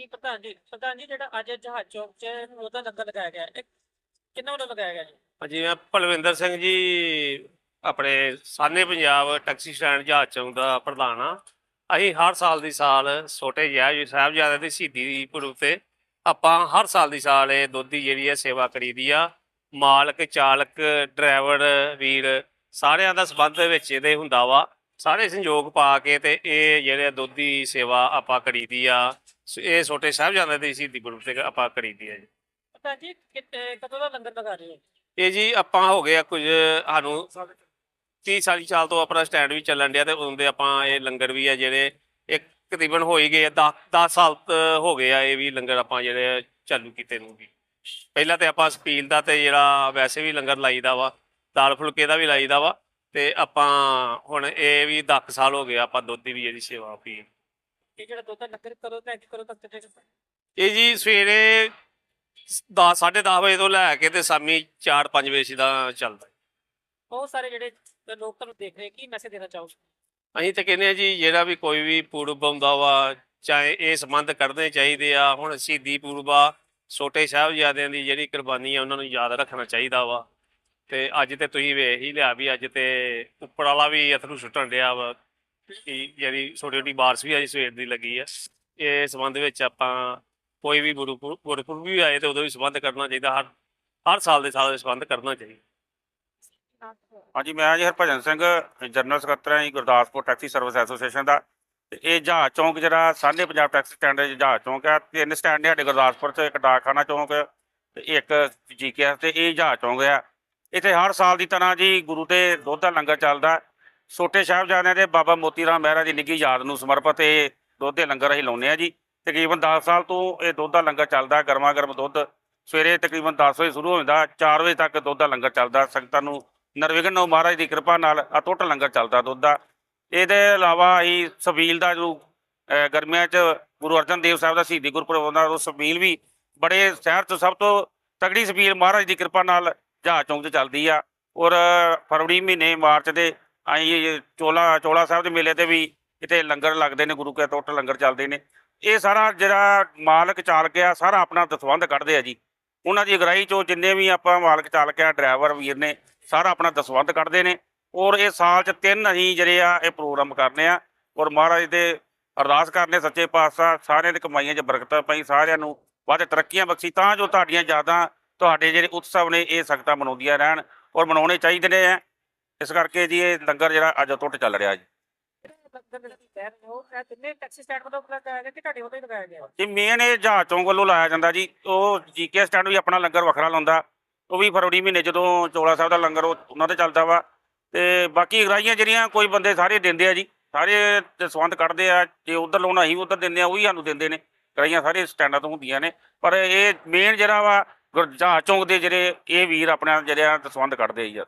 ਜੀ, ਪ੍ਰਧਾਨ ਜੀ ਪ੍ਰਧਾਨ ਜੀ, ਜਿਹੜਾ ਅੱਜ ਜਹਾਜ਼ ਚੌਕ 'ਚ ਉਹਦਾ ਲੰਗਰ ਲਗਾਇਆ ਗਿਆ ਇਹ ਕਿੰਨਾ ਵੱਲੋਂ ਲਗਾਇਆ ਗਿਆ ਜੀ? ਜੀ ਭਲਵਿੰਦਰ ਸਿੰਘ ਜੀ, ਆਪਣੇ ਸਾਨੇ ਪੰਜਾਬ ਟੈਕਸੀ ਸਟੈਂਡ ਜਹਾਜ਼ ਚੌਂਕ ਦਾ ਪ੍ਰਧਾਨ ਆ ਅਸੀਂ ਹਰ ਸਾਲ ਦੀ ਸਾਲ ਛੋਟੇ ਜਿਹੇ ਸਾਹਿਬਜ਼ਾਦੇ ਦੀ ਸ਼ਹੀਦੀ ਦੀ ਪੁਰਬ ਤੇ ਆਪਾਂ ਹਰ ਸਾਲ ਦੀ ਸਾਲ ਇਹ ਦੁੱਧ ਦੀ ਜਿਹੜੀ ਹੈ ਸੇਵਾ ਕਰੀਦੀ ਆ। ਮਾਲਕ, ਚਾਲਕ, ਡਰਾਈਵਰ, ਵੀਰ ਸਾਰਿਆਂ ਦਾ ਸਬੰਧ ਵਿੱਚ ਇਹਦੇ ਹੁੰਦਾ ਵਾ। ਸਾਰੇ ਸੰਯੋਗ ਪਾ ਕੇ ਤੇ ਇਹ ਜਿਹੜੇ ਦੁੱਧ ਦੀ ਸੇਵਾ ਆਪਾਂ ਕਰੀਦੀ ਆ। ਇਹ ਛੋਟੇ ਸਾਹਿਬਜ਼ਾਦੇ ਦੀ ਸ਼ਹੀਦੀ ਪੁਰਬ ਤੇ ਆਪਾਂ ਕਰੀਦੀ ਆ ਜੀ। ਪ੍ਰਧਾਨ ਜੀ ਕਿ- ਅਹ ਕਦੋਂ ਦਾ ਲੰਗਰ ਲਗਾ ਰਹੇ ਹੋ? ਇਹ ਜੀ ਆਪਾਂ ਹੋ ਗਏ ਆ ਕੁਝ ਸਾਨੂੰ 30 40 ਸਾਲ ਤੋਂ ਆਪਣਾ ਸਟੈਂਡ ਵੀ ਚੱਲਣ ਡਿਆ ਤੇ ਉਦੋਂ ਦੇ ਆਪਾਂ ਇਹ ਲੰਗਰ ਵੀ ਆ ਜਿਹੜੇ ਇੱਕ ਤਕਰੀਬਨ ਹੋ ਹੀ ਗਏ 10 10 ਸਾਲ ਤ- ਹੋ ਗਏ ਆ ਇਹ ਵੀ ਲੰਗਰ ਆਪਾਂ ਜਿਹੜੇ ਚਾਲੂ ਕੀਤੇ ਨੂੰ ਵੀ। ਪਹਿਲਾਂ ਤੇ ਆਪਾਂ ਸਪੀਲ ਦਾ ਤੇ ਜਿਹੜਾ ਵੈਸੇ ਵੀ ਲੰਗਰ ਲਾਈਦਾ ਵਾ ਦਾਲ ਫੁਲਕੇ ਦਾ ਵੀ ਲਾਈਦਾ ਵਾ ਤੇ ਆਪਾਂ ਹੁਣ ਇਹ ਵੀ 10 ਸਾਲ ਹੋ ਗਏ ਆਪਾਂ ਦੁੱਧ ਦੀ ਵੀ ਜਿਹੜੀ ਸੇਵਾ ਵੀ ਇਹ ਜਿਹੜਾ ਦੁੱਧ ਦਾ ਲੰਗਰ ਕਦੋਂ ਤੱਕ ਕਦੋਂ ਤੱਕ ਚੱਲੇਗਾ ਇਹ ਜੀ ਸਵੇਰੇ 10 10:30 ਵਜੇ ਤੋਂ ਲੈ ਕੇ ਤੇ ਸ਼ਾਮੀ 4-5 ਵਜੇ ਦਾ ਚੱਲਦਾ ਬਹੁਤ ਸਾਰੇ ਜਿਹੜੇ ਲੋਕ ਤੁਹਾਨੂੰ ਦੇਖ ਰਹੇ ਕੀ ਮੈਸੇਜ ਦੇਣਾ ਚਾਹੋ ਅਸੀਂ ਤਾਂ ਕਹਿੰਦੇ ਆ ਜੀ ਜਿਹੜਾ ਵੀ ਕੋਈ ਵੀ ਪੂਰਬ ਆਉਂਦਾ ਵਾ ਚਾਹੇ ਇਹ ਸੰਬੰਧ ਕਰਨੇ ਚਾਹੀਦੇ ਆ ਹੁਣ ਸ਼ਹੀਦੀ ਪੂਰਬਾ ਛੋਟੇ ਸਾਹਿਬਜ਼ਾਦਿਆਂ ਦੀ ਜਿਹੜੀ ਕੁਰਬਾਨੀ ਆ ਉਹਨਾਂ ਨੂੰ ਯਾਦ ਰੱਖਣਾ ਚਾਹੀਦਾ ਵਾ। ਤੇ ਅੱਜ ਤੇ ਤੁਸੀਂ ਵੇਖ ਹੀ ਲਿਆ ਵੀ ਅੱਜ ਤੇ ਉੱਪਰ ਵਾਲਾ ਵੀ ਅਥਰੂ ਸੁੱਟਣ ਡਿਆ ਵਾ। ਜਿਹੜੀ ਛੋਟੀ ਛੋਟੀ ਬਾਰਿਸ਼ ਵੀ ਅੱਜ ਸਵੇਰ ਦੀ ਲੱਗੀ ਆ, ਇਹ ਸੰਬੰਧ ਵਿੱਚ ਆਪਾਂ ਕੋਈ ਵੀ ਗੁਰੂ ਗੁਰਪੁਰਬ ਵੀ ਆਏ ਤੇ ਉਦੋਂ ਵੀ ਸੰਬੰਧ ਕਰਨਾ ਚਾਹੀਦਾ, ਹਰ ਹਰ ਸਾਲ ਦੇ ਸਾਲ ਦੇ ਸੰਬੰਧ ਕਰਨਾ ਚਾਹੀਦਾ। ਹਾਂਜੀ, ਮੈਂ ਜੀ ਹਰਭਜਨ ਸਿੰਘ, ਜਨਰਲ ਸਕੱਤਰ ਹਾਂ ਜੀ ਗੁਰਦਾਸਪੁਰ ਟੈਕਸੀ ਸਰਵਿਸ ਐਸੋਸੀਏਸ਼ਨ ਦਾ, ਤੇ ਇਹ ਜਹਾਜ਼ ਚੌਂਕ ਜਿਹੜਾ ਸਾਂਝੇ ਪੰਜਾਬ ਟੈਕਸੀ ਸਟੈਂਡ ਦੇ ਜਹਾਜ਼ ਚੌਂਕ ਆ, ਤਿੰਨ ਸਟੈਂਡ ਨੇ ਸਾਡੇ ਗੁਰਦਾਸਪੁਰ 'ਚ ਇੱਕ ਡਾਕਖਾਨਾ ਚੌਂਕ ਤੇ ਇੱਕ ਜੀਕੇਐਸ ਤੇ ਇਹ ਜਹਾਜ਼ ਚੌਂਕ ਆ। ਇੱਥੇ ਹਰ ਸਾਲ ਦੀ ਤਰ੍ਹਾਂ ਜੀ ਗੁਰੂ ਤੇ ਦੁੱਧ ਦਾ ਲੰਗਰ ਚੱਲਦਾ ਛੋਟੇ ਸਾਹਿਬਜ਼ਾਦਿਆਂ ਦੇ ਬਾਬਾ ਮੋਤੀ ਰਾਮ ਮਹਿਰਾ ਦੀ ਨਿੱਘੀ ਯਾਦ ਨੂੰ ਸਮਰਪਿਤ ਇਹ ਦੁੱਧ ਦੇ ਲੰਗਰ ਅਸੀਂ ਲਾਉਂਦੇ ਆ ਜੀ। ਤਕਰੀਬਨ 10 ਸਾਲ ਤੋਂ ਇਹ ਦੁੱਧ ਦਾ ਲੰਗਰ ਚੱਲਦਾ ਗਰਮਾ ਗਰਮ ਦੁੱਧ ਸਵੇਰੇ ਤਕਰੀਬਨ 10 ਵਜੇ ਸ਼ੁਰੂ ਹੋ ਜਾਂਦਾ 4 ਵਜੇ ਤੱਕ ਦੁੱਧ ਦਾ ਲੰਗਰ ਚੱਲਦਾ। ਸੰਗਤਾਂ ਨੂੰ ਨਰਵਿਘਨ ਨੂੰ ਮਹਾਰਾਜ ਦੀ ਕਿਰਪਾ ਨਾਲ ਅਟੁੱਟ ਲੰਗਰ ਚੱਲਦਾ ਦੁੱਧ ਦਾ। ਇਹਦੇ ਇਲਾਵਾ ਅਸੀਂ ਸਬੀਲ ਦਾ ਜੋ ਗਰਮੀਆਂ 'ਚ ਗੁਰੂ ਅਰਜਨ ਦੇਵ ਸਾਹਿਬ ਦਾ ਸ਼ਹੀਦੀ ਗੁਰਪੁਰਬ ਆਉਂਦਾ ਉਹ ਸਬੀਲ ਵੀ ਬੜੇ ਸ਼ਹਿਰ 'ਚ ਸਭ ਤੋਂ ਤਗੜੀ ਸਬੀਲ ਮਹਾਰਾਜ ਦੀ ਕਿਰਪਾ ਨਾਲ ਜਹਾਜ਼ ਚੌਂਕ 'ਚ ਚੱਲਦੀ ਆ। ਔਰ ਫਰਵਰੀ ਮਹੀਨੇ ਮਾਰਚ ਦੇ ਅਸੀਂ ਚੋਲਾ ਚੋਲਾ ਸਾਹਿਬ ਦੇ ਮੇਲੇ ਤੇ ਵੀ ਇੱਥੇ ਲੰਗਰ ਲੱਗਦੇ ਨੇ, ਗੁਰੂ ਕੇ ਟੁੱਟ ਲੰਗਰ ਚੱਲਦੇ ਨੇ। ਇਹ ਸਾਰਾ ਜਿਹੜਾ ਮਾਲਕ ਚਾਲਕ ਆ, ਸਾਰਾ ਆਪਣਾ ਦਸਵੰਧ ਕੱਢਦੇ ਆ ਜੀ। ਉਹਨਾਂ ਦੀ ਅਗਰਾਈ ਚੋਂ ਜਿੰਨੇ ਵੀ ਆਪਾਂ ਮਾਲਕ ਚਾਲਕ ਆ, ਡਰਾਈਵਰ ਵੀਰ ਨੇ, ਸਾਰਾ ਆਪਣਾ ਦਸਵੰਧ ਕੱਢਦੇ ਨੇ। ਔਰ ਇਹ ਸਾਲ ਚ ਤਿੰਨ ਅਸੀਂ ਜਿਹੜੇ ਆ, ਇਹ ਪ੍ਰੋਗਰਾਮ ਕਰਨੇ ਆ। ਔਰ ਮਹਾਰਾਜ ਦੇ ਅਰਦਾਸ ਕਰਨੇ ਸੱਚੇ ਪਾਤਸ਼ਾਹ, ਸਾਰਿਆਂ ਦੀ ਕਮਾਈਆਂ 'ਚ ਬਰਕਤਾਂ ਪਈ, ਸਾਰਿਆਂ ਨੂੰ ਵੱਧ ਤਰੱਕੀਆਂ ਬਖਸ਼ੀ, ਤਾਂ ਜੋ ਤੁਹਾਡੀਆਂ ਯਾਦਾਂ, ਤੁਹਾਡੇ ਜਿਹੜੇ ਉਤਸਵ ਨੇ, ਇਹ ਸੰਗਤਾਂ ਮਨਾਉਂਦੀਆਂ ਰਹਿਣ। ਔਰ ਮਨਾਉਣੇ ਚਾਹੀਦੇ ਨੇ ਇਸ ਕਰਕੇ ਜੀ ਇਹ ਲੰਗਰ ਜਿਹੜਾ ਅੱਜ ਟੁੱਟ ਚੱਲ ਰਿਹਾ ਜੀ। ਲੰਗਰ ਮੇਨ ਇਹ ਜਹਾਜ਼ ਚੌਂਕ ਵੱਲੋਂ ਲਾਇਆ ਜਾਂਦਾ ਜੀ। ਉਹ ਜੀਕੇ ਸਟੈਂਡ ਵੀ ਆਪਣਾ ਲੰਗਰ ਵੱਖਰਾ ਲਾਉਂਦਾ। ਉਹ ਵੀ ਫਰਵਰੀ ਮਹੀਨੇ ਜਦੋਂ ਚੋਲਾ ਸਾਹਿਬ ਦਾ ਲੰਗਰ ਉਹਨਾਂ ਤੇ ਚੱਲਦਾ ਵਾ। ਤੇ ਬਾਕੀ ਗਰਾਈਆਂ ਜਿਹੜੀਆਂ ਕੋਈ ਬੰਦੇ ਸਾਰੇ ਦਿੰਦੇ ਆ ਜੀ। ਸਾਰੇ ਦਸਵੰਧ ਕੱਢਦੇ ਆ। ਜੇ ਉਧਰ ਲਾਉਣਾ ਅਸੀਂ ਉਧਰ ਦਿੰਦੇ ਆ, ਉਹ ਵੀ ਸਾਨੂੰ ਦਿੰਦੇ ਨੇ। ਗਰਾਈਆਂ ਸਾਰੇ ਸਟੈਂਡਾਂ ਤੋਂ ਹੁੰਦੀਆਂ ਨੇ। ਪਰ ਇਹ ਮੇਨ ਜਿਹੜਾ ਵਾ ਗੁਰ- ਚੌਂਕ ਦੇ ਜਿਹੜੇ ਇਹ ਵੀਰ ਆਪਣਾ ਜਿਹੜਾ ਦਸਵੰਧ ਕੱਢਦੇ ਆ ਜੀ।